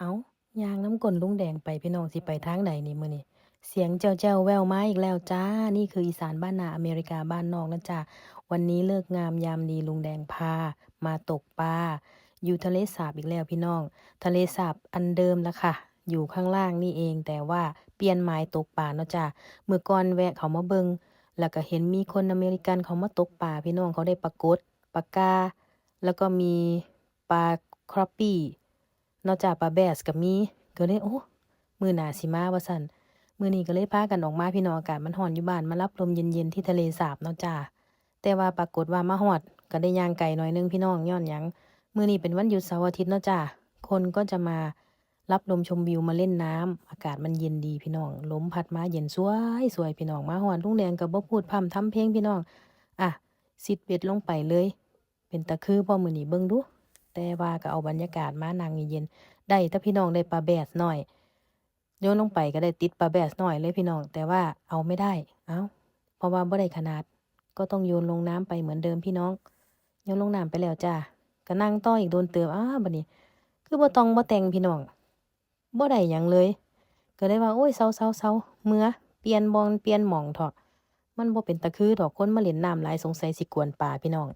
เอ้ายางน้ำกลนลุงแดงไปพี่น้องสิไปทางใดนี่มื้อนี้เสียงแจ้วๆแว่วมาอีกแล้วจ้า นี่คืออีสานบ้านนาอเมริกาบ้านนอกนะจ้าวันนี้เลิกงามยามดีลุงแดงพา มาตกปลาอยู่ทะเลสาบอีกแล้วพี่น้อง ทะเลสาบอันเดิมละค่ะ อยู่ข้างล่างนี่เองแต่ว่าเปลี่ยนหมายตกปลาเนาะจ้าเมื่อก่อนแวะเขามาเบิงแล้วก็เห็นมีคนอเมริกันเขามาตกปลาพี่น้องเขาได้ปลากดปลากาแล้วก็มีปลาครอปปี้ นอกจากปลาแบสก็มีก็เลยโอ้มือหนาสิมาว่าสันมือนี้ก็เลยพากันออกมาพี่น้องอากาศมันร้อนอยู่บ้านมารับลมเย็นๆที่ทะเลสาบเนาะจ้าแต่ว่าปรากฏว่ามาฮอด ก็ได้ย่างไก่หน่อยนึงพี่น้องย้อนยังมือนี้เป็นวันหยุดเสาร์อาทิตย์เนาะจ้าคนก็จะมารับลมชมวิวมาเล่นน้ำอากาศมันเย็นดีพี่น้องลมพัดมาเย็นสวยสวยพี่น้องมาฮอดลุงแดงก็บ่พูดพร่ำทำเพลงพี่น้องอะสิดเบ็ดลงไปเลย เป็นตะคือบ่มื้อนี้เบิ่งดู แต่ว่าก็เอาบรรยากาศมานั่งเย็นๆได้ถ้าพี่น้องได้ปลาแบสหน่อยโยนลงไปก็ได้ติดปลาแบสหน่อยเลยพี่น้อง แต่ว่าเอาไม่ได้ เอาเพราะว่าบ่ได้ขนาด ก็ต้องโยนลงน้ำไปเหมือนเดิมพี่น้องโยนลงน้ำไปแล้วจ้าก็นั่งต่ออีกโดนเติมอ้าบัดนี้ คือบ่ต้องบ่แต่งพี่น้องบ่ได้หยังเลย ก็เลยว่าโอ้ยเซาเซาเซาเมื่อเปลี่ยนบองเปลี่ยนหม่องเถอะมันบ่เป็นตะคือดอกคนมาเล่นน้ำหลายสงสัยสิกวนป่าพี่น้อง